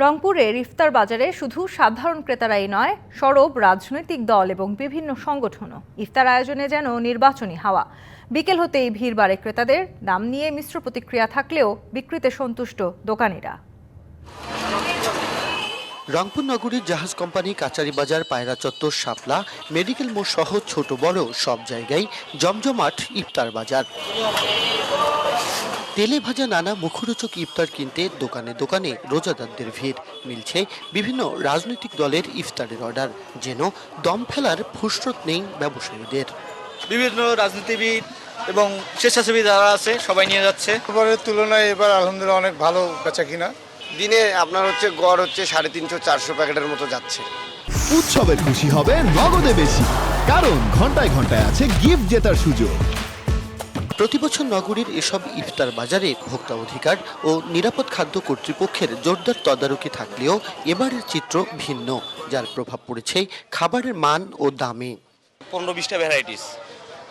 রংপুরের ইফতার বাজারে শুধু সাধারণ ক্রেতারাই নয়, সরব রাজনৈতিক দল এবং বিভিন্ন সংগঠনও ইফতার আয়োজনে যেন নির্বাচনী হাওয়া। বিকেল হতেই ভিড় বাড়ে ক্রেতাদের, দাম নিয়ে মিশ্র প্রতিক্রিয়া থাকলেও বিক্রিতে সন্তুষ্ট দোকানিরা। রংপুর নগরীর জাহাজ কোম্পানি কাচারি বাজার, পায়রা চত্বর, শাপলা, মেডিকেল মোড় সহ ছোট বড় সব জায়গায় জমজমাট ইফতার বাজার। তেলে ভাজা নানা মুখরোচক ইফতার কিনতে দোকানে দোকানে রোজাদারদের ভিড়। মিলছে বিভিন্ন রাজনৈতিক দলের ইফতারের অর্ডার যেন দম ফেলার ফুসরত নেই ব্যবসায়ীদের। বিভিন্ন রাজনীতিবিদ এবং স্বেচ্ছাসেবী যারা আছে সবাই নিয়ে যাচ্ছে। এবারের তুলনায় এবার আলহামদুলিল্লাহ অনেক ভালো বেচা কিনা দিনে আপনার হচ্ছে গড় হচ্ছে সাড়ে তিনশো চারশো প্যাকেটের মতো যাচ্ছে। উৎসবের খুশি হবে নগদে বেশি কারণ ঘন্টায় ঘন্টায় আছে গিফট জেতার সুযোগ। প্রতি বছর নগরীর এসব ইফতার বাজারে ভোক্তা অধিকার ও নিরাপদ খাদ্য কর্তৃপক্ষের জোরদার তদারকি থাকলেও এবারের চিত্র ভিন্ন যার প্রভাব পড়েছে খাবারের মান ও দামে। পনেরো বিশটা ভ্যারাইটিস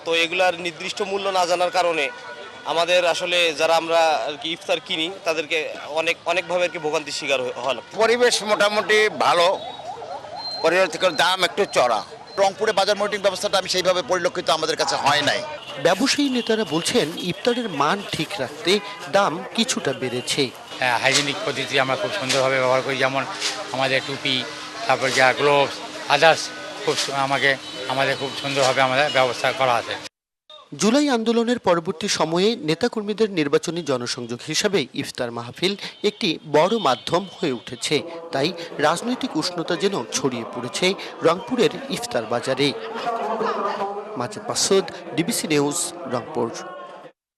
তো এগুলার নির্দিষ্ট মূল্য না জানার কারণে আমাদের আসলে যারা আমরা আর কি ইফতার কিনি তাদেরকে অনেক অনেকভাবে আর কি ভোগান্তির শিকার হল পরিবেশ মোটামুটি ভালো পরিবেশ দাম একটু চড়া। রংপুরে বাজার মনিটরিং ব্যবস্থাটা আমি সেইভাবে পরিলক্ষিত আমাদের কাছে হয় নাই। ব্যবসায়ী নেতারা বলছেন ইফতারের মান ঠিক রাখতে দাম কিছুটা বেড়েছে। হ্যাঁ হাইজেনিক পদ্ধতি আমরা খুব সুন্দরভাবে ব্যবহার করি যেমন আমাদের টুপি তারপর যা গ্লোভস আদার্স খুব আমাকে আমাদের খুব সুন্দরভাবে আমাদের ব্যবস্থা করা আছে। জুলাই আন্দোলনের পরবর্তী সময়ে নেতাকর্মীদের নির্বাচনী জনসংযোগ হিসাবে ইফতার মাহফিল একটি বড় মাধ্যম হয়ে উঠেছে। তাই রাজনৈতিক উষ্ণতা যেন ছড়িয়ে পড়েছে রংপুরের ইফতার বাজারে। Majed Masud DBC news Rangpur